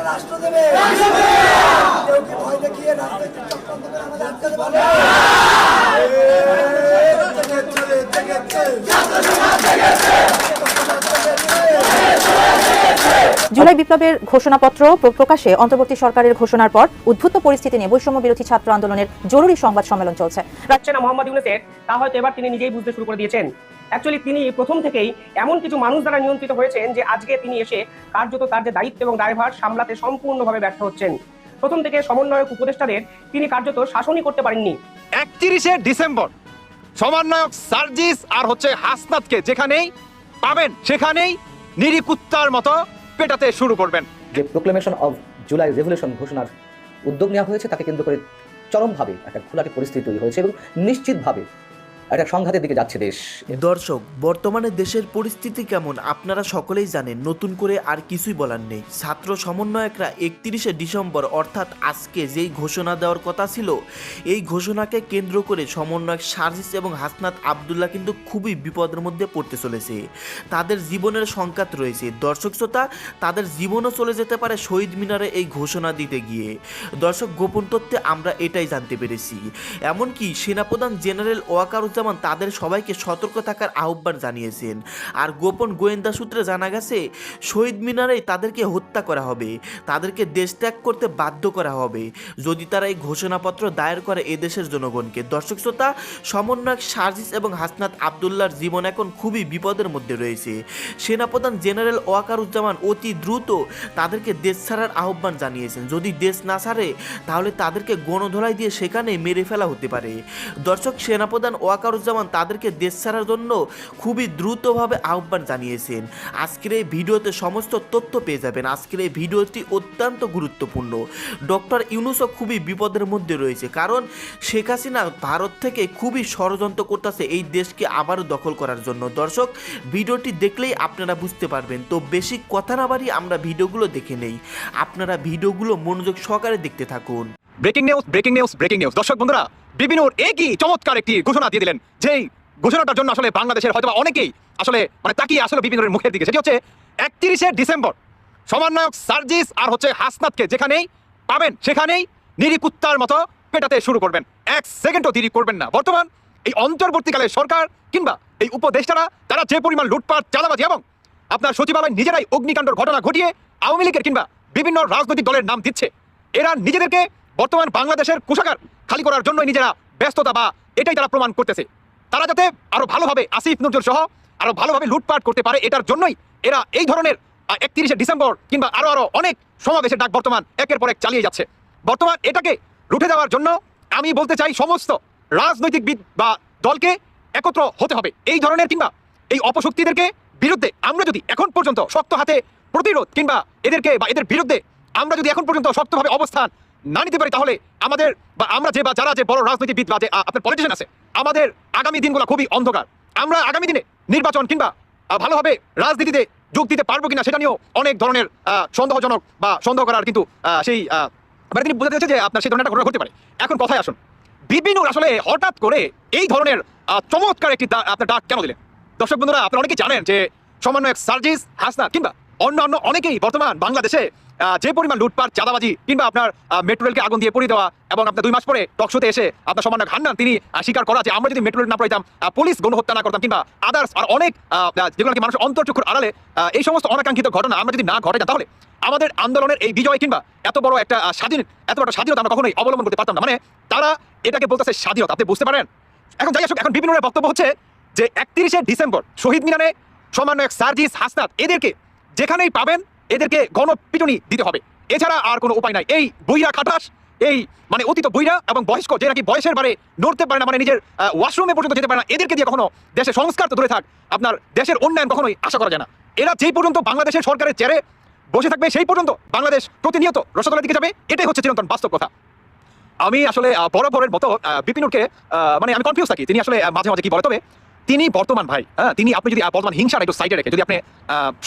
একটা রাষ্ট্র দেবে। কেউ কি ভয় দেখিয়ে রাজনৈতিক চক্রান্ত করে আমাদের আটকাতে পারবে জুলাই বিপ্লবের ঘোষণাপত্র প্র- প্রকাশে অন্তর্বর্তী সরকারের ঘোষণার পর উদ্ভূত পরিস্থিতি নিয়ে বৈষম্য বিরোধী ছাত্র আন্দোলনের জরুরি সংবাদ সম্মেলন চলছে। রাখছে না মোহাম্মদ ইউনুসের তা হয়তো এবার তিনি নিজেই বুঝতে শুরু করে দিয়েছেন। অ্যাকচুয়ালি তিনি প্রথম থেকেই এমন কিছু মানুষ দ্বারা নিয়ন্ত্রিত হয়েছেন যে আজকে তিনি এসে কার্যত তার যে দায়িত্ব এবং দায়ভার সামলাতে সম্পূর্ণভাবে ব্যর্থ হচ্ছেন। প্রথম থেকে সমন্বয়ক উপদেষ্টাদের তিনি কার্যত শাসনই করতে পারেননি। একত্রিশে ডিসেম্বর সমন্বয়ক সার্জিস আর হচ্ছে হাসনাতকে যেখানেই পাবেন সেখানেই নিরিকুত্তার মতো পেটাতে শুরু করবেন। যে প্রোক্লেমেশন অফ জুলাই রেভলিউশন ঘোষণার উদ্যোগ নেওয়া হয়েছে তাকে কেন্দ্র করে চরমভাবে একটা খোলাটি পরিস্থিতি তৈরি হয়েছে এবং নিশ্চিতভাবে একটা সংঘাতের দিকে যাচ্ছে দেশ। দর্শক, বর্তমানে দেশের পরিস্থিতি কেমন? আপনারা সকলেই জানেন, নতুন করে আর কিছুই বলার নেই। ছাত্র সমন্বয়করা একত্রিশে ডিসেম্বর, অর্থাৎ আজকে যেই ঘোষণা দেওয়ার কথা ছিল, এই ঘোষণাকে কেন্দ্র করে সমন্বয়ক সার্জিস এবং হাসনাত আবদুল্লাহ কিন্তু খুবই বিপদের মধ্যে পড়তে চলেছে। তাদের জীবনের সংকাত রয়েছে। দর্শক শ্রোতা, তাদের জীবনও চলে যেতে পারে শহীদ মিনারে এই ঘোষণা দিতে গিয়ে। দর্শক, গোপন তথ্যে আমরা এটাই জানতে পেরেছি। এমনকি সেনাপ্রধান জেনারেল ওয়াকারুজ্জামান তাদের সবাইকে সতর্ক থাকার আহ্বান জানিয়েছেন। আর গোপন গোয়েন্দা সূত্রে জানা গেছে, শহীদ মিনারেই তাদেরকে হত্যা করা হবে। তাদেরকে দেশ ত্যাগ করতে বাধ্য করা হবে। যদি তারা এই ঘোষণাপত্র দায়ের করে এদেশের জনগণকে। দর্শক শ্রোতা, সমন্বয়ক সার্জিস এবং হাসনাত আবদুল্লার জীবন এখন খুবই বিপদের মধ্যে রয়েছে। সেনাপ্রধান জেনারেল ওয়াকারুজ্জামান অতি দ্রুত তাদেরকে দেশ ছাড়ার আহ্বান জানিয়েছেন। যদি দেশ না ছাড়ে, তাহলে তাদেরকে গণধোলাই দিয়ে সেখানে মেরে ফেলা হতে পারে। দর্শক, সেনাপ্রধান ওয়াকারুজ্জামান তাদেরকে দেশ ছাড়ার জন্য খুবই দ্রুতভাবে আহ্বান জানিয়েছেন। আজকের এই ভিডিওতে সমস্ত তথ্য পেয়ে যাবেন। আজকের এই ভিডিওটি অত্যন্ত গুরুত্বপূর্ণ। ডক্টর ইউনুসও খুবই বিপদের মধ্যে রয়েছে, কারণ শেখ হাসিনা ভারত থেকে খুবই ষড়যন্ত্র করতেছে এই দেশকে আবারও দখল করার জন্য। দর্শক, ভিডিওটি দেখলেই আপনারা বুঝতে পারবেন। তো বেশি কথা না বাড়ি আমরা ভিডিওগুলো দেখে নেই। আপনারা ভিডিওগুলো মনোযোগ সহকারে দেখতে থাকুন। Breaking news breaking news breaking news দর্শক বন্ধুরা বিপিনুর একই চমৎকার একটি ঘোষণা দিয়ে দিলেন, যেই ঘোষণাটার জন্য আসলে বাংলাদেশের হয়তো অনেকেই আসলে মানে তাকিয়ে আসলে বিপিনুরের মুখের দিকে। সেটি হচ্ছে একত্রিশে ডিসেম্বর, সমন্বয়ক সার্জিস আর হচ্ছে হাসনাতকে যেখানেই পাবেন, সেখানেই নিরিকুত্তার মতো পেটাতে শুরু করবেন। এক সেকেন্ডও দেরি করবেন না। বর্তমান এই অন্তর্বর্তীকালে সরকার কিংবা এই উপদেষ্টারা, তারা যে পরিমাণ লুটপাট চালাবাজি এবং আপনার সচিবালয় নিজেরাই অগ্নিকাণ্ডর ঘটনা ঘটিয়ে আওয়ামী লীগের কিংবা বিভিন্ন রাজনৈতিক দলের নাম দিচ্ছে, এরা নিজেদেরকে বর্তমান বাংলাদেশের কোষাগার খালি করার জন্য নিজেরা ব্যস্ততা বা এটাই তারা প্রমাণ করতেছে। তারা যাতে আরও ভালোভাবে আসিফ নজরুল সহ আরও ভালোভাবে লুটপাট করতে পারে, এটার জন্যই এরা এই ধরনের একত্রিশে ডিসেম্বর কিংবা আরও আরও অনেক সমাবেশের ডাক বর্তমান একের পর এক চালিয়ে যাচ্ছে। বর্তমান এটাকে রুখে দেওয়ার জন্য আমি বলতে চাই সমস্ত রাজনৈতিক বিদ বা দলকে একত্র হতে হবে। এই ধরনের কিংবা এই অপশক্তিদেরকে বিরুদ্ধে আমরা যদি এখন পর্যন্ত শক্ত হাতে প্রতিরোধ কিংবা এদেরকে বা এদের বিরুদ্ধে আমরা যদি এখন পর্যন্ত শক্তভাবে অবস্থান না নিতে পারি, তাহলে আমাদের বা আমরা যে বা যারা যে বড় রাজনীতিবিদ বা যে আপনার পলিটিশিয়ান আছে, আমাদের আগামী দিনগুলো খুবই অন্ধকার। আমরা আগামী দিনে নির্বাচন কিংবা ভালোভাবে রাজনীতিতে যোগ দিতে পারব কিনা সেটা নিয়েও অনেক ধরনের সন্দেহজনক বা সন্দেহ করার কিন্তু সেই মানে তিনি বোঝাতে চাচ্ছে যে আপনার সেই ধরনের ঘটনা পারে। এখন কথায় আসুন, বিপিনুর আসলে হঠাৎ করে এই ধরনের চমৎকার একটি আপনার ডাক কেন দিলেন? দর্শক বন্ধুরা, আপনারা অনেকেই জানেন যে সমন্বয়ক সার্জিস হাসনা কিংবা অন্যান্য অনেকেই বর্তমান বাংলাদেশে যে পরিমাণ লুটপাট, চাঁদাবাজি কিংবা আপনার মেট্রো রেলকে আগুন দিয়ে পড়িয়ে দেওয়া এবং আপনার দুই মাস পরে টকশোতে এসে আপনার সমন্বয়ক হান্নান তিনি স্বীকার করা যে আমরা যদি মেট্রো রেল না পড়াইতাম পুলিশ গণহত্যা না করতাম কিংবা আদার্স আর অনেক যেগুলো কি মানুষের অন্তর্চক্ষুর আড়ালে এই সমস্ত অনাকাঙ্ক্ষিত ঘটনা আমরা যদি না ঘটে না তাহলে আমাদের আন্দোলনের এই বিজয় কিংবা এত বড় একটা স্বাধীন, এত বড় স্বাধীনতা আমরা কখনোই অবলম্বন করতে পারতাম না। মানে তারা এটাকে বলতেছে স্বাধীনতা। আপনি বুঝতে পারেন? এখন যাই আসুক, এখন বিভিন্ন বক্তব্য হচ্ছে যে একত্রিশে ডিসেম্বর শহীদ মিনারে সমন্বয়ক সার্জিস হাসনাত এদেরকে যেখানেই পাবেন এদেরকে গণপিটুনি দিতে হবে। এছাড়া আর কোনো উপায় নাই। এই বইরা খাটাস, এই মানে অতীত বইরা এবং বয়স্ক যে নাকি বয়সের বারে নড়তে পারে না মানে নিজের ওয়াশরুমে পর্যন্ত যেতে পারে না, এদেরকে দিয়ে কখনো দেশের সংস্কার তো দূরে থাক। আপনার দেশের উন্নয়ন কখনোই আশা করা যায় না। এরা যেই পর্যন্ত বাংলাদেশের সরকারের চেয়ারে বসে থাকবে, সেই পর্যন্ত বাংলাদেশ প্রতিনিয়ত রসগোল্লার দিকে যাবে। এটাই হচ্ছে চিরন্তন বাস্তব কথা। আমি আসলে বরাবরের মতো বিপিনুরকে মানে আমি কনফিউজ থাকি। তিনি আসলে মাঝে মাঝে কি বলে, তবে তিনি বর্তমান ভাই হ্যাঁ তিনি আপনি যদি বর্তমান হিংসাটা একটু সাইডে রেখে যদি আপনি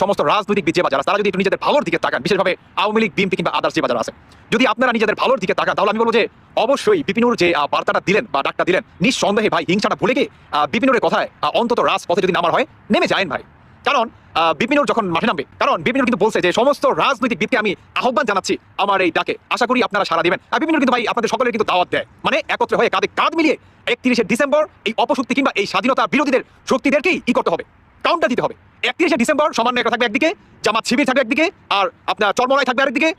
সমস্ত রাজনৈতিক যে বাজার তারা যদি একটু নিজেদের ভালোর দিকে তাকান, বিশেষভাবে আওয়ামী লীগ, বিএনপি কিংবা আদার্স যে বাজার আছে, যদি আপনারা নিজেদের ভালোর দিকে তাকান, তাহলে আমি বলব যে অবশ্যই বিপিনুর যে বার্তাটা দিলেন বা ডাকটা দিলেন, নিঃসন্দেহে ভাই হিংসাটা ভুলে গিয়ে বিপিনুরের কথায় অন্তত রাজপথে যদি নামার হয়, নেমে যায়েন ভাই। কারণ বিপিনুর যখন মাঠে নামবে, কারণ বিপিনুর কিন্তু বলছে যে সমস্ত রাজনৈতিক দিককে আমি আহ্বান জানাচ্ছি আমার এই ডাকে, আশা করি আপনারা সারা দিবেন। আর বিপিনুর কিন্তু ভাই, আপনাদের সকলের কিন্তু দাওয়াত দেয়। মানে একত্রে হয়ে কাঁধে কাঁধ মিলিয়ে একত্রিশে ডিসেম্বর এই অপশক্তি কিংবা এই স্বাধীনতা বিরোধীদের শক্তিদেরকেই ই করতে হবে। কাউন্টার দিতে হবে। একত্রিশে ডিসেম্বর সমান্য একটা থাকবে একদিকে, জামাত শিবির থাকবে একদিকে, আর আপনার চর্মরাই থাকবে আরেকদিকে,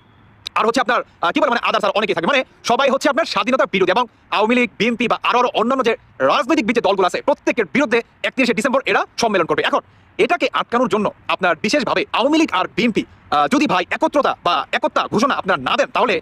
আর হচ্ছে আপনার কি বলে মানে আদার্স আর অনেকেই থাকে মানে সবাই হচ্ছে আপনার স্বাধীনতার বিরোধী এবং আওয়ামী লীগ বিএনপি বা আরও অন্যান্য যে রাজনৈতিক যে দলগুলো আছে, প্রত্যেকের বিরুদ্ধে একত্রিশে ডিসেম্বর এরা সম্মেলন করবে। এখন এটাকে আটকানোর জন্য আপনার বিশেষভাবে আওয়ামী লীগ আর বিএনপি যদি ভাই একত্রতা বা একতা ঘোষণা আপনার না দেন, তাহলে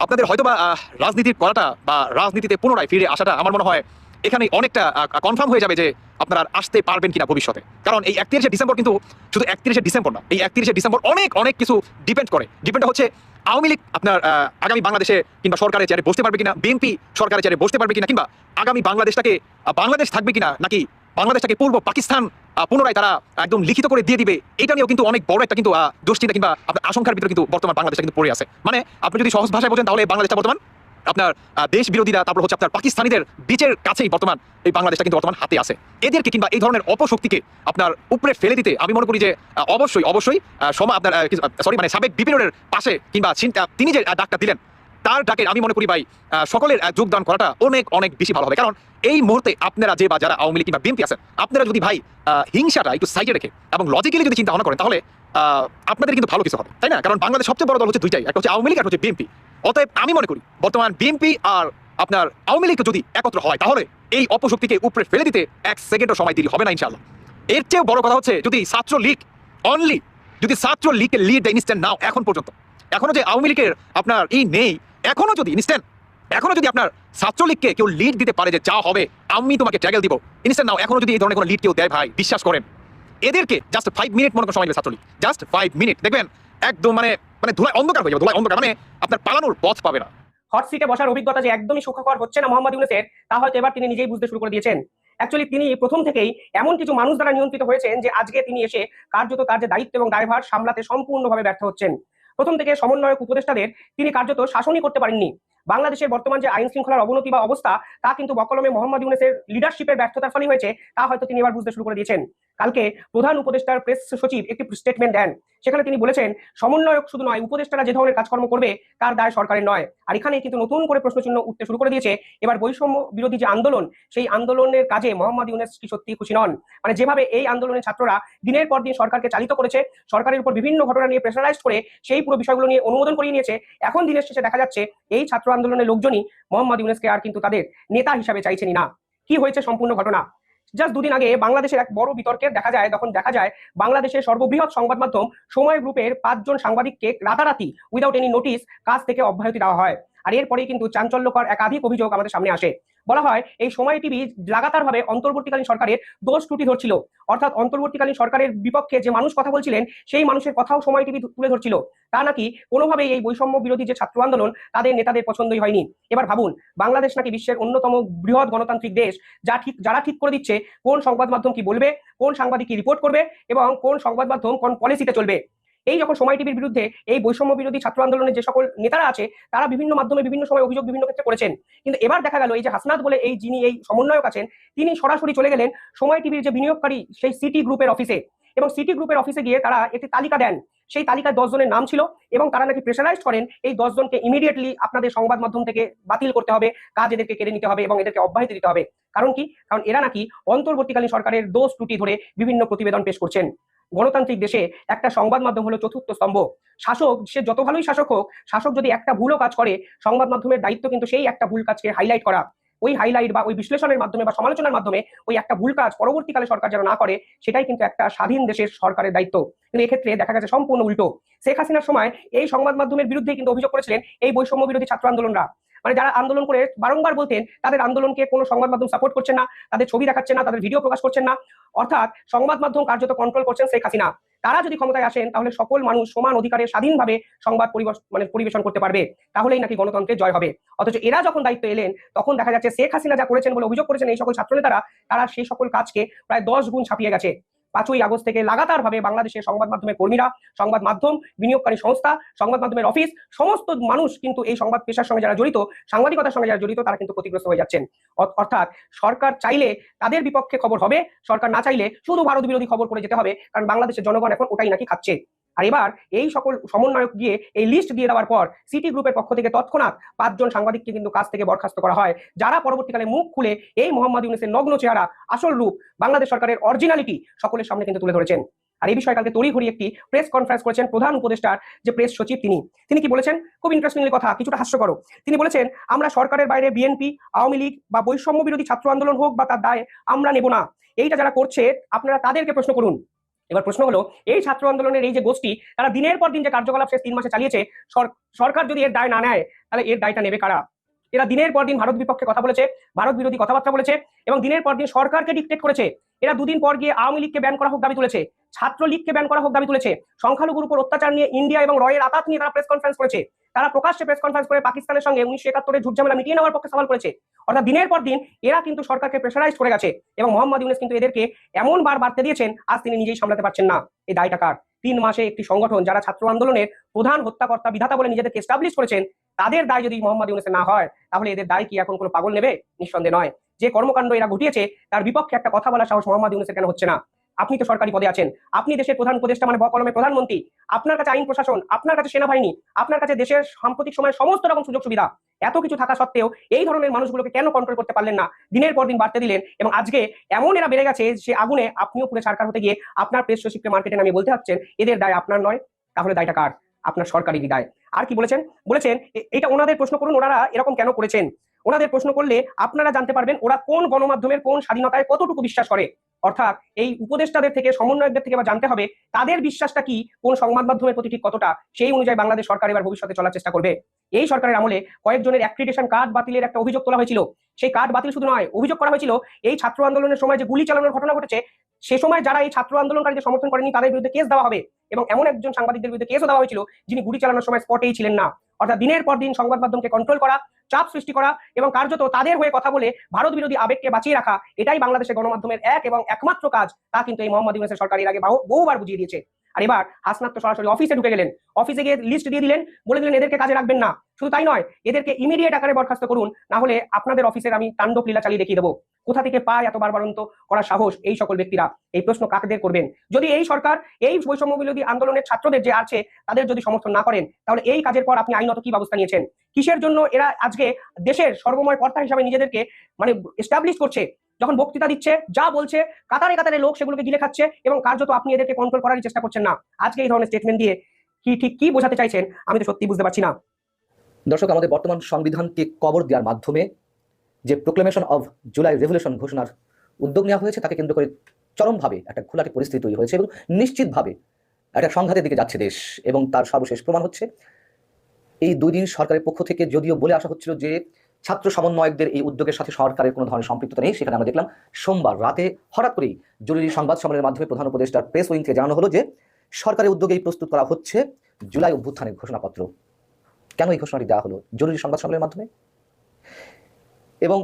আপনাদের হয়তো বা আহ, রাজনীতি করাটা বা রাজনীতিতে পুনরায় ফিরে আসাটা আমার মনে হয় এখানে অনেকটা কনফার্ম হয়ে যাবে যে আপনারা আসতে পারবেন কিনা ভবিষ্যতে। কারণ এই একত্রিশে ডিসেম্বর কিন্তু শুধু একত্রিশে ডিসেম্বর না এই একত্রিশে ডিসেম্বর অনেক অনেক কিছু ডিপেন্ড করে। ডিপেন্ড হচ্ছে আওয়ামী লীগ আপনার আগামী বাংলাদেশে কিংবা সরকারের চেয়ারে বসতে পারবে কিনা বিএনপি সরকারের চেয়ারে বসতে পারবে কিনা কিংবা আগামী বাংলাদেশটাকে বাংলাদেশ থাকবে কিনা নাকি বাংলাদেশটাকে পূর্ব পাকিস্তান পুনরায় তারা একদম লিখিত করে দিয়ে দিবে এটা নিয়েও কিন্তু অনেক বড় একটা কিন্তু দুশ্চিন্তা কিংবা আপনার আশঙ্কার ভিতরে কিন্তু বর্তমান বাংলাদেশটা কিন্তু পড়ে আছে। মানে আপনি যদি সহজ ভাষায় বোঝেন তাহলে বাংলাদেশটা বর্তমান আপনার দেশ বিরোধীরা তারপর হচ্ছে আপনার পাকিস্তানিদের বিচের কাছেই বর্তমান এই বাংলাদেশটা কিন্তু বর্তমান হাতে আছে। এদেরকে কিংবা এই ধরনের অপশক্তিকে আপনার উপরে ফেলে দিতে আমি মনে করি যে অবশ্যই অবশ্যই আহ, সমা আপনার সরি মানে সাবেক বিপিনের পাশে কিংবা চিন্তা- তিনি যে ডাকটা দিলেন তার ডাকে আমি মনে করি ভাই সকলের যোগদান করাটা অনেক অনেক বেশি ভালো হবে। কারণ এই মুহূর্তে আপনারা যে বা যারা আওয়ামী লীগ কিংবা বিএনপি আছেন, আপনারা যদি ভাই হিংসাটা একটু সাইডে রেখে এবং লজিক্যালি যদি চিন্তা ভাবনা করেন, তাহলে আপনাদের কিন্তু ভালো কিছু হবে, তাই না? কারণ বাংলাদেশ সবচেয়ে বড় দল হচ্ছে দুইটাই, একটা হচ্ছে আওয়ামী লীগ আর হচ্ছে বিএনপি। অতএব আমি মনে করি, বর্তমান বিএনপি আর আপনার আওয়ামী লীগ যদি একত্র হয়, তাহলে এই অপশক্তিকে উপরে ফেলে দিতে এক সেকেন্ডও সময় দেরি হবে না ইনশাল্লাহ এর চেয়েও বড় কথা হচ্ছে, যদি ছাত্র লীগ অনলি যদি ছাত্র লীগকে লিড দেয় ইনস্ট্যান্ট নাও এখন পর্যন্ত, এখনও যে আওয়ামী লীগের আপনার এই নেই এখনও যদি ইনস্ট্যান্ট এখনও যদি আপনার ছাত্রলীগকে কেউ লিড দিতে পারে যে যা হবে, আমি তোমাকে ট্যাগেল দিব। ইনস্ট্যান্ট নাও এখনও যদি এই ধরনের কোনো লিড কেউ দেয় ভাই, বিশ্বাস করেন। এদেরকে জাস্ট ফাইভ মিনিট মনে করেন সময় ছাত্রলীগ। জাস্ট ফাইভ মিনিট দেখবেন, একদম মানে মানে ধুলায় অন্ধকার হয়ে যাবে, ধুলায় অন্ধকার মানে আপনার পালানোর পথ পাবে না। হট সিটে বসার অভিজ্ঞতা যে একদমই সুখকর হচ্ছে না মোহাম্মদ ইউনুসের, তা হয়তো এবার তিনি নিজেই বুঝতে শুরু করে দিয়েছেন। অ্যাকচুয়ালি তিনি প্রথম থেকেই এমন কিছু মানুষ দ্বারা নিয়ন্ত্রিত হয়েছেন যে আজকে তিনি এসে কার্যত তার যে দায়িত্ব এবং দায়ভার সামলাতে সম্পূর্ণভাবে ব্যর্থ হচ্ছেন। প্রথম থেকে সমন্বয়ক উপদেষ্টাদের তিনি কার্যত শাসনই করতে পারেননি। বাংলাদেশের বর্তমান যে আইন শৃঙ্খলার অবনতি বা অবস্থা, তা কিন্তু বকলমে মোহাম্মদ ইউনেসের লিডারশিপের ব্যর্থতার ফলেই হয়েছে, তা হয়তো তিনি এবার বুঝতে শুরু করে দিয়েছেন। কালকে প্রধান উপদেষ্টার প্রেস সচিব একটি স্টেটমেন্ট দেন। সেখানে তিনি বলেছেন, সমন্বয়ক শুধু নয়, উপদেষ্টারা যে ধরনের কাজকর্ম করবে, তার দায় সরকারের নয়। আর এখানে কিন্তু নতুন করে প্রশ্নচিহ্ন উঠতে শুরু করে দিয়েছে। এবার বৈষম্য বিরোধী যে আন্দোলন, সেই আন্দোলনের কাজে মোহাম্মদ ইউনুস কি সত্যি খুশি নন? মানে যেভাবে এই আন্দোলনের ছাত্ররা দিনের পর দিন সরকারকে চালিত করেছে, সরকারের উপর বিভিন্ন ঘটনা নিয়ে প্রেশারাইজ করে, সেই পুরো বিষয়গুলো নিয়ে অনুমোদন করিয়ে নিয়েছে, এখন দিনের শেষে দেখা যাচ্ছে এই ছাত্র আন্দোলনের লোকজনই মোহাম্মদ ইউনুসকে আর কিন্তু তাদের নেতা হিসাবে চাইছেনই না। কি হয়েছে সম্পূর্ণ ঘটনা? জাস্ট দুদিন আগে বাংলাদেশের এক বড় বিতর্কের দেখা যায় তখন দেখা যায় বাংলাদেশের সর্ববৃহৎ সংবাদ মাধ্যম সময় গ্রুপের পাঁচজন সাংবাদিককে রাতারাতি উইদাউট এনি নোটিস কাজ থেকে অব্যাহতি দেওয়া হয়। আর এরপরেই কিন্তু চাঞ্চল্যকর একাধিক অভিযোগ আমাদের সামনে আসে। বলা হয়, এই সময় টিভি লাগাতারভাবে অন্তর্বর্তীকালীন সরকারের দোষ ত্রুটি ধরছিল। অর্থাৎ অন্তর্বর্তীকালীন সরকারের বিপক্ষে যে মানুষ কথা বলছিলেন, সেই মানুষের কথাও সময় টিভি তুলে ধরছিল। তা নাকি কোনোভাবেই এই বৈষম্য বিরোধী যে ছাত্র আন্দোলন, তাদের নেতাদের পছন্দই হয়নি। এবার ভাবুন, বাংলাদেশ নাকি বিশ্বের অন্যতম বৃহৎ গণতান্ত্রিক দেশ, যা ঠিক, যারা ঠিক করে দিচ্ছে কোন সংবাদ মাধ্যম কি বলবে, কোন সাংবাদিক কি রিপোর্ট করবে, এবং কোন সংবাদ মাধ্যম কোন পলিসিতে চলবে। এই যখন সময় টিভির বিরুদ্ধে এই বৈষম্য বিরোধী ছাত্র আন্দোলনের যে সকল নেতারা আছে, তারা বিভিন্ন মাধ্যমে বিভিন্ন সময় অভিযোগ বিভিন্ন ক্ষেত্রে করেছেন। কিন্তু এবার দেখা গেল এই যে হাসনাত বলে এই যিনি এই সমন্বয়ক আছেন, তিনি সরাসরি চলে গেলেন সময় টিভির যে বিনিয়োগকারী সেই সিটি গ্রুপের অফিসে। এবং সিটি গ্রুপের অফিসে গিয়ে তারা একটি তালিকা দেন। সেই তালিকায় দশ জনের নাম ছিল এবং তারা নাকি প্রেশারাইজ করেন এই দশ জনকে ইমিডিয়েটলি আপনাদের সংবাদ মাধ্যম থেকে বাতিল করতে হবে, কাজ এদেরকে কেড়ে নিতে হবে এবং এদেরকে অব্যাহতি দিতে হবে। কারণ কি? কারণ এরা নাকি অন্তর্বর্তীকালীন সরকারের দোষ ত্রুটি ধরে বিভিন্ন প্রতিবেদন পেশ করছেন। গণতান্ত্রিক দেশে একটা সংবাদ মাধ্যম হলো চতুর্থ স্তম্ভ। শাসক, সে যত ভালোই শাসক হোক, শাসক যদি একটা ভুলও কাজ করে, সংবাদ মাধ্যমের দায়িত্ব কিন্তু সেই একটা ভুল কাজকে হাইলাইট করা। ওই হাইলাইট বা ওই বিশ্লেষণের মাধ্যমে বা সমালোচনার মাধ্যমে ওই একটা ভুল কাজ পরবর্তীকালে সরকার যেন না করে, সেটাই কিন্তু একটা স্বাধীন দেশের সরকারের দায়িত্ব। কিন্তু এক্ষেত্রে দেখা গেছে সম্পূর্ণ উল্টো। শেখ হাসিনার সময় এই সংবাদ মাধ্যমের বিরুদ্ধে কিন্তু অভিযোগ করেছিলেন এই বৈষম্য বিরোধী ছাত্র আন্দোলনরা। মানে যারা আন্দোলন করে বারংবার বলতেন তাদের আন্দোলনকে কোনো সংবাদ মাধ্যম সাপোর্ট করছে না, তাদের ছবি দেখাচ্ছে না, তাদের ভিডিও প্রকাশ করছেন না। অর্থাৎ সংবাদ মাধ্যম কার্যত কন্ট্রোল করছেন শেখ হাসিনা। তারা যদি ক্ষমতায় আসেন, তাহলে সকল মানুষ সমান অধিকারে স্বাধীনভাবে সংবাদ মানে পরিবেশন করতে পারবে। তাহলেই নাকি গণতন্ত্রের জয় হবে। অথচ এরা যখন দায়িত্ব এলেন, তখন দেখা যাচ্ছে শেখ হাসিনা যা করেছেন বলে অভিযোগ করেছেন এই সকল ছাত্রনেতারা, তারা সেই সকল কাজকে প্রায় দশ গুণ ছাপিয়ে গেছে। পাঁচই আগস্ট থেকে লাগাতারভাবে বাংলাদেশের সংবাদ মাধ্যমের কর্মীরা, সংবাদ মাধ্যম, বিনিয়োগকারী সংস্থা, সংবাদ মাধ্যমের অফিস, সমস্ত মানুষ কিন্তু এই সংবাদ পেশার সঙ্গে যারা জড়িত, সাংবাদিকতার সঙ্গে যারা জড়িত, তারা কিন্তু ক্ষতিগ্রস্ত হয়ে যাচ্ছেন। অর্থাৎ সরকার চাইলে তাদের বিপক্ষে খবর হবে, সরকার না চাইলে শুধু ভারত বিরোধী খবর করে যেতে হবে, কারণ বাংলাদেশের জনগণ এখন ওটাই নাকি খাচ্ছে। আর এবার এই সকল সমন্বয়ক গিয়ে এই লিস্ট দিয়ে দেওয়ার পর সিটি গ্রুপের পক্ষ থেকে তৎক্ষণাৎ পাঁচজন সাংবাদিককে কিন্তু কাজ থেকে বরখাস্ত করা হয়, যারা পরবর্তীকালে মুখ খুলে এই মোহাম্মদ ইউনুসের নগ্ন চেহারা, আসল রূপ বাংলাদেশ সরকারের অরিজিনালিটি সকলের সামনে কিন্তু তুলে ধরেছেন। আর এই বিষয়ে কালকে তড়িঘড়ি একটি প্রেস কনফারেন্স করেছেন প্রধান উপদেষ্টার যে প্রেস সচিব তিনি। তিনি কি বলেছেন? খুব ইন্টারেস্টিংলি কথা, কিছুটা হাস্যকর। তিনি বলেছেন, আমরা সরকারের বাইরে বিএনপি আওয়ামী লীগ বা বৈষম্য বিরোধী ছাত্র আন্দোলন হোক বা তার দায় আমরা নেব না। এইটা যারা করছে, আপনারা তাদেরকে প্রশ্ন করুন। এবার প্রশ্ন হলো, এই ছাত্র আন্দোলনের এই যে গোষ্ঠী, তারা দিনের পর দিন যে কার্যকলাপ শেষ তিন মাসে চালিয়েছে, সর- সরকার যদি এর দায় না নেয়, তাহলে এর দায়টা নেবে কারা? এরা দিনের পর দিন ভারত বিপক্ষে কথা বলেছে, ভারত বিরোধী কথাবার্তা বলেছে, এবং দিনের পর দিন সরকারকে ডিকটেট করেছে। এরা দুদিন পর গিয়ে আওয়ামী লীগকে ব্যান করা হোক দাবি তুলেছে। ছাত্র লীগকে ব্যান করা হোক দাবি তুলেছে। সংখ্যালঘুর উপর অত্যাচার নিয়ে ইন্ডিয়া এবং রয়ের আতাত নিয়ে তারা প্রেস কনফারেন্স করেছে। তারা প্রকাশ্যে প্রেস কনফারেন্স করে পাকিস্তানের সঙ্গে উনিশশো একাত্তরের ঝুটঝামেলা মিটিয়ে নেওয়ার পক্ষে সওয়াল করেছে। অর্থাৎ দিনের পর দিন এরা কিন্তু সরকারকে প্রেশারাইজ করে গেছে এবং মোহাম্মদ ইউনুস কিন্তু এদেরকে এমন বার বাড়তে দিয়েছেন আজ তিনি নিজেই সামলাতে পারছেন না। এই দায়টা কার? তিন মাসে একটি সংগঠন যারা ছাত্র আন্দোলনের প্রধান হত্যাকর্তা, বিধাতা বলে নিজেদেরকে এস্টাবলিশ করেছেন, তাদের দায় যদি মোহাম্মদ ইউনুসের না হয়, তাহলে এদের দায় কি এখন কোনো পাগল নেবে? নিঃসন্দেহ নয়। যে কর্মকাণ্ড এরা ঘটিয়েছে, তার বিপক্ষে একটা কথা বলার সাহস মোহাম্মদ ইউনুসের কেন হচ্ছে না? আপনি তো সরকারি পদে আছেন। আপনি দেশের প্রধান উপদেষ্টা মানে বকলমে প্রধানমন্ত্রী। আপনার কাছে আইন প্রশাসন, আপনার কাছে সেনাবাহিনী, আপনার কাছে দেশের সাম্প্রতিক সময়ে সমস্ত রকম সুযোগ সুবিধা, এত কিছু থাকা সত্ত্বেও এই ধরনের মানুষগুলোকে কেন কন্ট্রোল করতে পারলেন না? দিনের পর দিন বাড়তে দিলেন এবং আজকে এমন এরা বেড়ে গেছে যে আগুনে আপনিও পুরো সরকার হতে গিয়ে আপনার প্রেস সচিবকে মার্কেটে নামিয়ে বলতে হচ্ছেন এদের দায় আপনার নয়, তাহলে দায়টা কার? আপনার সরকারি দায়। আর কি বলেছেন? বলেছেন এটা ওনাদের প্রশ্ন করুন, ওনারা এরকম কেন করেছেন? ওনাদের প্রশ্ন করলে আপনারা জানতে পারবেন ওরা কোন গণমাধ্যমের কোন স্বাধীনতায় কতটুকু বিশ্বাস করে। অর্থাৎ এই উপদেষ্টাদের থেকে, সমন্বয়কদের থেকে বা জানতে হবে তাদের বিশ্বাসটা কি, কোন সংবাদ মাধ্যমের প্রতি ঠিক কতটা, সেই অনুযায়ী বাংলাদেশ সরকার এবার ভবিষ্যতে চলার চেষ্টা করবে। এই সরকারের আমলে কয়েকজনের অ্যাক্রিডেশন কার্ড বাতিলের একটা অভিযোগ তোলা হয়েছিল। সেই কার্ড বাতিল শুধু নয়, অভিযোগ করা হয়েছিল এই ছাত্র আন্দোলনের সময় যে গুলি চালানোর ঘটনা ঘটেছে, সে সময় যারা এই ছাত্র আন্দোলনকারীদের সমর্থন করেনি তাদের বিরুদ্ধে কেস দেওয়া হবে। এবং এমন একজন সাংবাদিকদের বিরুদ্ধে কেসও দেওয়া হয়েছিল যিনি গুলি চালানোর সময় স্পটেই ছিলেন না। অর্থাৎ দিনের পর দিন সংবাদ মাধ্যমকে কন্ট্রোল করা, চাপ সৃষ্টি করা এবং কার্যত তাদের হয়ে কথা বলে ভারত বিরোধী আবেগকে বাঁচিয়ে রাখা, এটাই বাংলাদেশের গণমাধ্যমের এক এবং একমাত্র কাজ, তা কিন্তু এই মোহাম্মদ ইউনুসের সরকার এর আগে বহুবার বুঝিয়ে দিয়েছে। আর এবার হাসনাত তো সরাসরি অফিসে ঢুকে গেলেন। অফিসে গিয়ে লিস্ট দিয়ে দিলেন, বলে দিলেন, এদেরকে কাজে রাখবেন না। শুধু তাই নয়, এদেরকে ইমিডিয়েট আকারে বরখাস্ত করুন, না হলে আপনাদের অফিসের আমি তাণ্ডব লীলা চালিয়ে দেখিয়ে দেবো। কোথা থেকে পায় এত বারবারন্ত করার সাহস এই সকল ব্যক্তিরা? এই প্রশ্ন কাকেদের করবেন? যদি এই সরকার, এই বৈষম্য বিরোধী আন্দোলনের ছাত্রদের যে আছে, তাদের যদি সমর্থন না করেন, তাহলে এই কাজের পর আপনি আইনত কি ব্যবস্থা নিয়েছেন? কিসের জন্য এরা আজকে দেশের সর্বময় কর্তা হিসাবে নিজেদেরকে মানে এস্টাবলিশ করছে? যখন বক্তৃতা দিচ্ছে, যা বলছে, কাতারে কাতারে লোক সেগুলোকে গিলে খাচ্ছে এবং কার্যত আপনি এদেরকে কন্ট্রোল করার চেষ্টা করছেন না। আজকে এই ধরনের স্টেটমেন্ট দিয়ে কি ঠিক কি বোঝাতে চাইছেন, আমি তো সত্যি বুঝতে পারছি না। দর্শক, আমাদের বর্তমান সংবিধানকে কবর দেওয়ার মাধ্যমে যে প্রোক্লেমেশন অফ জুলাই রেভলিউশন ঘোষণার উদ্যোগ নেওয়া হয়েছে, তাকে কেন্দ্র করে চরমভাবে একটা খোলাটি পরিস্থিতি তৈরি হয়েছে এবং নিশ্চিতভাবে একটা সংঘাতের দিকে যাচ্ছে দেশ এবং তার সর্বশেষ প্রমাণ হচ্ছে। এই দুই দিন সরকারের পক্ষ থেকে যদিও বলে আসা হচ্ছিল যে ছাত্র সমন্বয়কদের এই উদ্যোগের সাথে সরকারের কোনো ধরনের সম্পৃক্ততা নেই। সেখানে আমরা দেখলাম, সোমবার রাতে হঠাৎ করেই জরুরি সংবাদ সম্মেলনের মাধ্যমে প্রধান উপদেষ্টার প্রেস উইং থেকে জানানো হলো যে, সরকারের উদ্যোগেই প্রস্তুত করা হচ্ছে জুলাই অভ্যুত্থানের ঘোষণাপত্র। কেন এই ঘোষণাটি দেওয়া হলো জরুরি সংবাদ সম্মেলনের মাধ্যমে? এবং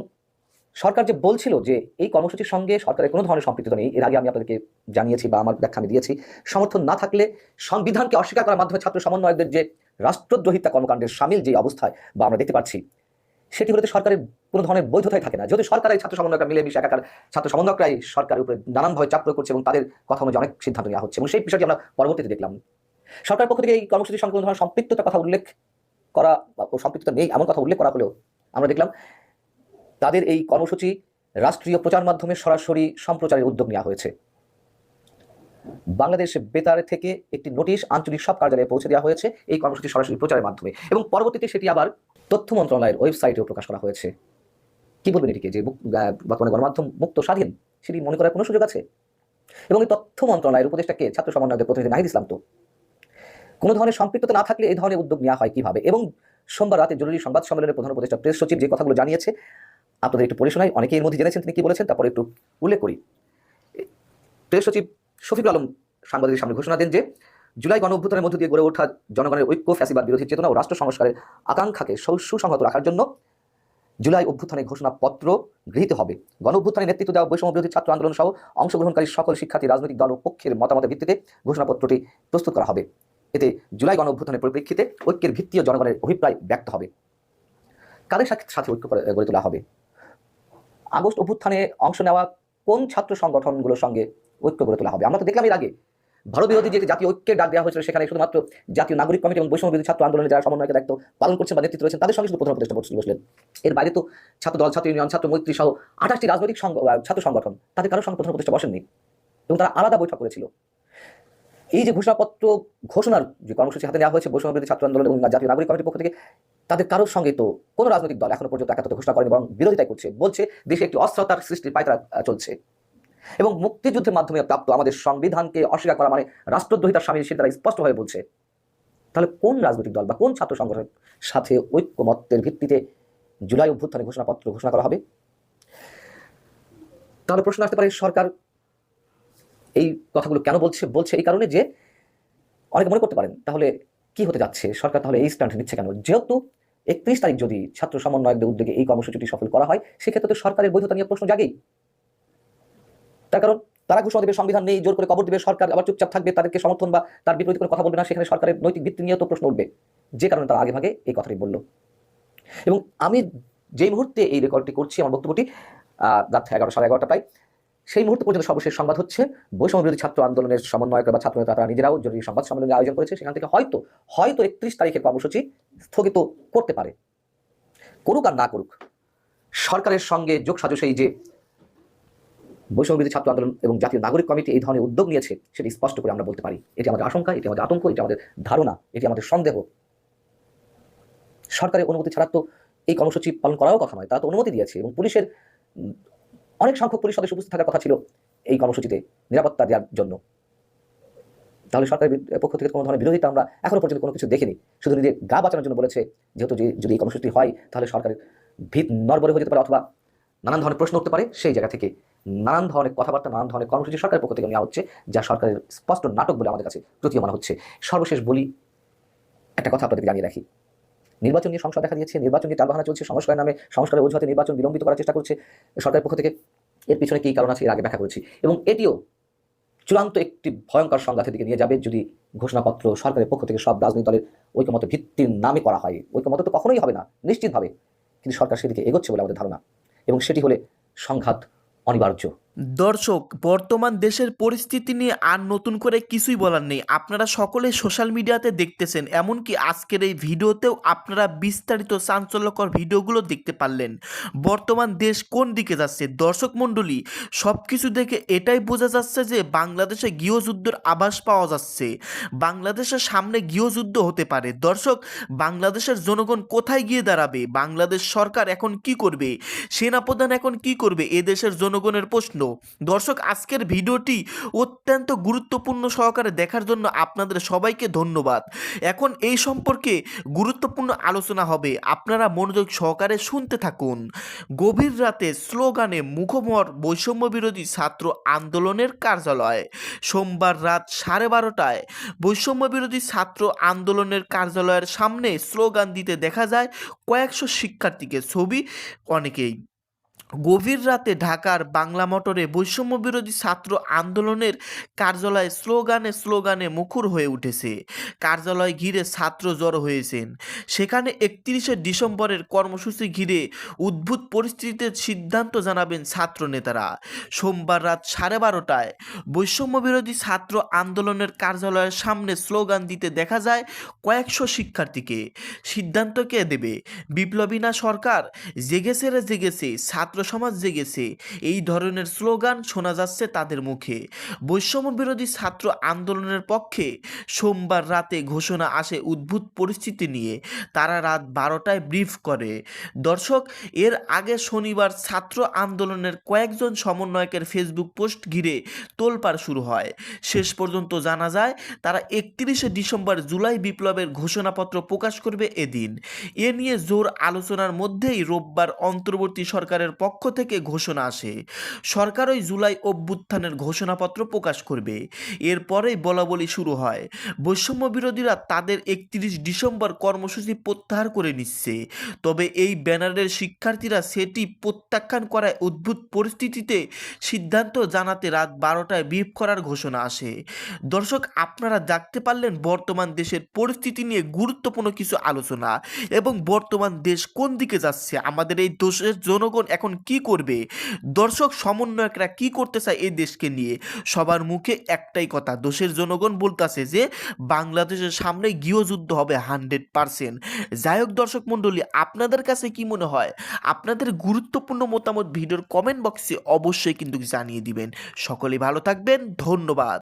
সরকার যে বলছিল যে, এই কর্মসূচির সঙ্গে সরকারের কোনো ধরনের সম্পৃক্ততা নেই, এর আগে আমি আপনাদেরকে জানিয়েছি বা আমার ব্যাখ্যা আমি দিয়েছি, সমর্থন না থাকলে সংবিধানকে অস্বীকার করার মাধ্যমে ছাত্র সমন্বয়কদের যে রাষ্ট্রদ্রোহিতা কর্মকাণ্ডের সামিল যে অবস্থায়, বা আমরা দেখতে পাচ্ছি সেটি হলে সরকারের কোনো ধরনের বৈধতাই থাকে না। যদি সরকার এই ছাত্র সমন্বয়করা মিলে মিশে একাকার ছাত্র সমন্বয়করাই সরকারের উপরে নানানভাবে চাপ প্রয়োগ করছে এবং তাদের কথা অনুযায়ী অনেক সিদ্ধান্ত নেওয়া হচ্ছে এবং সেই বিষয়টি আমরা পরবর্তীতে দেখলাম। সরকার পক্ষ থেকে এই কর্মসূচির সঙ্গে কোনো ধরনের সম্পৃক্ততার কথা উল্লেখ করা সম্পৃক্ততা নেই, এমন কথা উল্লেখ করা হলেও আমরা দেখলাম তাদের এই কর্মসূচি রাষ্ট্রীয় প্রচার মাধ্যমে সরাসরি সম্প্রচারের উদ্যোগ নেওয়া হয়েছে। বাংলাদেশ বেতার থেকে একটি নোটিশ আঞ্চলিক সব কার্যালয়ে পৌঁছে দেওয়া হয়েছে এই কর্মসূচি সরাসরি প্রচারের মাধ্যমে এবং পরবর্তীতে সেটি আবার তথ্য মন্ত্রণালয়ের ওয়েবসাইটেও প্রকাশ করা হয়েছে। কি বলবেন এটিকে? যে বর্তমানে গণমাধ্যম মুক্ত স্বাধীন, সেটি মনে করার কোনো সুযোগ আছে? এবং এই তথ্য মন্ত্রণালয়ের উপদেষ্টাকে ছাত্র সমন্বয়কের প্রতিনিধি নাহিদ ইসলাম তো। কোনো ধরনের সম্পৃক্ততা না থাকলে এই ধরনের উদ্যোগ নেওয়া হয় কীভাবে? এবং সোমবার রাতে জরুরি সংবাদ সম্মেলনের প্রধান উপদেষ্টা প্রেস সচিব যে কথাগুলো জানিয়েছে, আপনাদের একটু পড়ে শোনাই। অনেকেই এর মধ্যে জেনেছেন তিনি কি বলেছেন, তারপরে একটু উল্লেখ করি। প্রেস সচিব শফিকুল আলম সাংবাদিকের সামনে ঘোষণা দেন যে জুলাই গণ অভ্যুত্থানের মধ্য দিয়ে গড়ে ওঠা জনগণের ঐক্য, ফ্যাসিবাদ, বিরোধী চেতনা ও রাষ্ট্র সংস্কারের আকাঙ্ক্ষাকে সুসংহত রাখার জন্য জুলাই অভ্যুত্থানের ঘোষণাপত্র গৃহীত হবে। গণ অভ্যুত্থানে নেতৃত্ব দেওয়া বৈষম্য বিরোধী ছাত্র আন্দোলন সহ অংশগ্রহণকারী সকল শিক্ষার্থী, রাজনৈতিক দল ও পক্ষের মতামতের ভিত্তিতে ঘোষণাপত্রটি প্রস্তুত করা হবে। এতে জুলাই গণ অভ্যুত্থানের পরিপ্রেক্ষিতে ঐক্যের ভিত্তি ও জনগণের অভিপ্রায় ব্যক্ত হবে। কাদের সাথে ঐক্য গড়ে তোলা হবে? আগস্ট অভ্যুত্থানে অংশ নেওয়া কোন ছাত্র সংগঠনগুলোর সঙ্গে ঐক্য গড়ে তোলা হবে? আমরা তো দেখলাম এর আগে। ভারত বিরোধী যে জাতীয় ঐক্যের ডাক দেওয়া হয়েছিল সেখানে শুধুমাত্র জাতীয় নাগরিক কমিটি এবং বৈষম্য বিরোধী ছাত্র আন্দোলনের যারা সমন্বয়কের দায়িত্ব পালন করছেন বা নেতৃত্ব রয়েছেন তাদের সঙ্গে শুধু প্রধান উপদেষ্টা বসলেন। এর বাইরে তো ছাত্র দল ছাত্র ইউনিয়ন ছাত্র মৈত্রী সহ আঠাশটি রাজনৈতিক ছাত্র সংগঠন তাদের কারোর সঙ্গে প্রধান উপদেষ্টা বসেননি এবং তারা আলাদা বৈঠক করেছিল। এই যে ঘোষণাপত্র ঘোষণার যে কর্মসূচি হাতে নেওয়া হয়েছে বৈষম্য ছাত্র আন্দোলন এবং জাতীয় নাগরিক কমিটির পক্ষ থেকে তাদের কারোর সঙ্গে তো কোনো রাজনৈতিক দল এখনও পর্যন্ত একাত্মতা ঘোষণা করেনি বরং বিরোধিতা করছে। বলছে দেশে একটি অস্থিরতার সৃষ্টির পায়তারা আহ, চলছে। এবং মুক্তিযুদ্ধের মাধ্যমে প্রাপ্ত আমাদের সংবিধানকে অস্বীকার করা মানে রাষ্ট্রদ্রোহিতার স্বামী সে তারা স্পষ্টভাবে বলছে। তাহলে কোন রাজনৈতিক দল বা কোন ছাত্র সংগঠনের সাথে ঐক্যমত্যের ভিত্তিতে জুলাই অভ্যুত্থানে ঘোষণাপত্র ঘোষণা করা হবে? তাহলে প্রশ্ন আসতে পারে, সরকার এই কথাগুলো কেন বলছে? বলছে এই কারণে যে অনেকে মনে করতে পারেন, তাহলে কি হতে যাচ্ছে? সরকার তাহলে এই স্ট্যান্ড নিচ্ছে কেন? যেহেতু একত্রিশ তারিখ যদি ছাত্র সমন্বয়কদের উদ্যোগে এই কর্মসূচিটি সফল করা হয়, সেক্ষেত্রে তো সরকারের বৈধতা নিয়ে প্রশ্ন জাগেই। তার কারণ তারা ঘোষণা দেবে, সংবিধান নেই, জোর করে কবর দেবে, সরকার আবার চুপচাপ থাকবে, তাদেরকে সমর্থন বা তার বিপরীত করে কথা বলবে না, সেখানে সরকারের নৈতিক ভিত্তি নিয়েও তো প্রশ্ন উঠবে। যে কারণে তারা আগে ভাগে এই কথাটি বলল। এবং আমি যেই মুহূর্তে এই রেকর্ডটি করছি, আমার বক্তব্যটি রাত এগারো, সাড়ে এগারোটা প্রায়, সেই মুহূর্তে পর্যন্ত সর্বশেষ সংবাদ হচ্ছে, বৈষম্য বিরোধী ছাত্র আন্দোলনের সমন্বয়ক বা ছাত্র নেতা তারা নিজেরাও জরুরি সংবাদ সম্মেলনের আয়োজন করেছে, সেখান থেকে হয়তো হয়তো একত্রিশ তারিখের কর্মসূচি স্থগিত করতে পারে। করুক আর না করুক, সরকারের সঙ্গে যোগ সাজসে এই যে বৈষম্য ছাত্র আন্দোলন এবং জাতীয় নাগরিক কমিটি এই ধরনের উদ্যোগ নিয়েছে, সেটি স্পষ্ট করে আমরা বলতে পারি। এটি আমাদের আশঙ্কা, এটি আমাদের আতঙ্ক, এটি আমাদের ধারণা, এটি আমাদের সন্দেহ। সরকারের অনুমতি ছাড়া তো এই কর্মসূচি পালন করাও কথা নয়, তারা তো অনুমতি দিয়েছে এবং পুলিশের অনেক সংখ্যক পুলিশ সদস্য উপস্থিত থাকার কথা ছিল এই কর্মসূচিতে নিরাপত্তা দেওয়ার জন্য। তাহলে সরকারের পক্ষ থেকে কোনো ধরনের বিরোধিতা আমরা এখনও পর্যন্ত কোনো কিছু দেখিনি। শুধু নিজের গা বাঁচানোর জন্য বলেছে, যেহেতু যদি এই কর্মসূচি হয়, তাহলে সরকারের ভিত নরবরে হয়ে যেতে পারে অথবা নানান ধরনের প্রশ্ন উঠতে পারে, সেই জায়গা থেকে নানান ধরনের কথাবার্তা, নানান ধরনের কর্মসূচি সরকারের পক্ষ থেকে নেওয়া হচ্ছে, যা সরকারের স্পষ্ট নাটক বলে আমাদের কাছে প্রতীয়মান হচ্ছে। সর্বশেষ বলি, একটা কথা আপনাদেরকে জানিয়ে রাখি। নির্বাচন নিয়ে সংসদ দেখা দিয়েছে, নির্বাচন নিয়ে টালবাহানা চলছে, সংস্কারের নামে সংস্কারের অজুহাতে নির্বাচন বিলম্বিত করার চেষ্টা করছে সরকারের পক্ষ থেকে। এর পিছনে কী কারণ আছে, এর আগে ব্যাখ্যা করেছি। এবং এটিও চূড়ান্ত একটি ভয়ঙ্কর সংঘাতের দিকে নিয়ে যাবে, যদি ঘোষণাপত্র সরকারের পক্ষ থেকে সব রাজনৈতিক দলের ঐকমত ভিত্তির নামে করা হয়। ঐকমত তো কখনোই হবে না, নিশ্চিতভাবে। কিন্তু সরকার সেদিকে এগোচ্ছে বলে আমাদের ধারণা। এবং সেটি হলে সংঘাত অনিবার্য। দর্শক, বর্তমান দেশের পরিস্থিতি নিয়ে আর নতুন করে কিছুই বলার নেই। আপনারা সকলে সোশ্যাল মিডিয়াতে দেখতেছেন, এমনকি আজকের এই ভিডিওতেও আপনারা বিস্তারিত চাঞ্চল্যকর ভিডিওগুলো দেখতে পারলেন। বর্তমান দেশ কোন দিকে যাচ্ছে? দর্শক মণ্ডলী সব কিছু দেখে এটাই বোঝা যাচ্ছে যে বাংলাদেশে গৃহযুদ্ধের আভাস পাওয়া যাচ্ছে। বাংলাদেশের সামনে গৃহযুদ্ধ হতে পারে। দর্শক, বাংলাদেশের জনগণ কোথায় গিয়ে দাঁড়াবে? বাংলাদেশ সরকার এখন কি করবে? সেনাপ্রধান এখন কি করবে? এ দেশের জনগণের প্রশ্ন। দর্শক, আজকের ভিডিওটি অত্যন্ত গুরুত্বপূর্ণ সহকারে দেখার জন্য আপনাদের সবাইকে ধন্যবাদ। এখন এই সম্পর্কে গুরুত্বপূর্ণ আলোচনা হবে। আপনারা মনোযোগ সহকারে শুনতে থাকুন। গভীর রাতে স্লোগানে মুখমর বৈষম্য বিরোধী ছাত্র আন্দোলনের কার্যালয়। সোমবার রাত সাড়ে বারোটায় বৈষম্য বিরোধী ছাত্র আন্দোলনের কার্যালয়ের সামনে স্লোগান দিতে দেখা যায় কয়েকশো শিক্ষার্থীকে ছবি, অনেকেই গভীর রাতে ঢাকার বাংলা মোটরে বৈষম্য বিরোধী ছাত্র আন্দোলনের কার্যালয় স্লোগানে স্লোগানে মুখর হয়ে উঠেছে। কার্যালয় ঘিরে ছাত্র জড়ো হয়েছেন। সেখানে একত্রিশে ডিসেম্বরের কর্মসূচি ঘিরে উদ্ভুত পরিস্থিতিতে সিদ্ধান্ত জানাবেন ছাত্র নেতারা। সোমবার রাত সাড়ে বারোটায় বৈষম্য বিরোধী ছাত্র আন্দোলনের কার্যালয়ের সামনে স্লোগান দিতে দেখা যায় কয়েকশো শিক্ষার্থীকে। সিদ্ধান্ত কে দেবে? বিপ্লবী না সরকার? জেগেছে রে জেগেছে ছাত্র সমাজ জেগেছে। এই ধরনের স্লোগান শোনা যাচ্ছে তাদের মুখে। বৈষম্য বিরোধী ছাত্র আন্দোলনের পক্ষে সোমবার রাতে ঘোষণা আসে উদ্ভুত পরিস্থিতি নিয়ে। তারা রাত বারোটায় ব্রিফ করে। দর্শক, এর আগে শনিবার ছাত্র আন্দোলনের কয়েকজন সমন্বয়কের ফেসবুক পোস্ট ঘিরে তোলপাড় শুরু হয়। শেষ পর্যন্ত জানা যায়, তারা একত্রিশে ডিসেম্বর জুলাই বিপ্লবের ঘোষণাপত্র প্রকাশ করবে এদিন। এ নিয়ে জোর আলোচনার মধ্যেই রোববার অন্তর্বর্তী সরকারের পক্ষ পক্ষ থেকে ঘোষণা আসে। সরকার ওই জুলাই অভ্যুত্থানের ঘোষণাপত্র প্রকাশ করবে। এরপরেই বলাবলি শুরু হয়। বৈষম্য বিরোধীরা তাদের একত্রিশ ডিসেম্বর কর্মসূচি প্রত্যাহার করে নিচ্ছে। তবে এই ব্যানারের শিক্ষার্থীরা সেটি প্রত্যাখ্যান করায় উদ্ভুত পরিস্থিতিতে সিদ্ধান্ত জানাতে রাত বারোটায় বিপ করার ঘোষণা আসে। দর্শক, আপনারা জানতে পারলেন বর্তমান দেশের পরিস্থিতি নিয়ে গুরুত্বপূর্ণ কিছু আলোচনা এবং বর্তমান দেশ কোন দিকে যাচ্ছে? আমাদের এই দেশের জনগণ এখন কি করবে? দর্শক, সমন্বয়করা কি করতে চায় এই দেশকে নিয়ে? সবার মুখে একটাই কথা দেশের জনগণ বলতেছে যে, বাংলাদেশের সামনে গৃহযুদ্ধ হবে হান্ড্রেড পারসেন্ট। যাই হোক দর্শক মণ্ডলী, আপনাদের কাছে কি মনে হয়? আপনাদের গুরুত্বপূর্ণ মতামত ভিডিওর কমেন্ট বক্সে অবশ্যই কিন্তু জানিয়ে দিবেন। সকলে ভালো থাকবেন, ধন্যবাদ।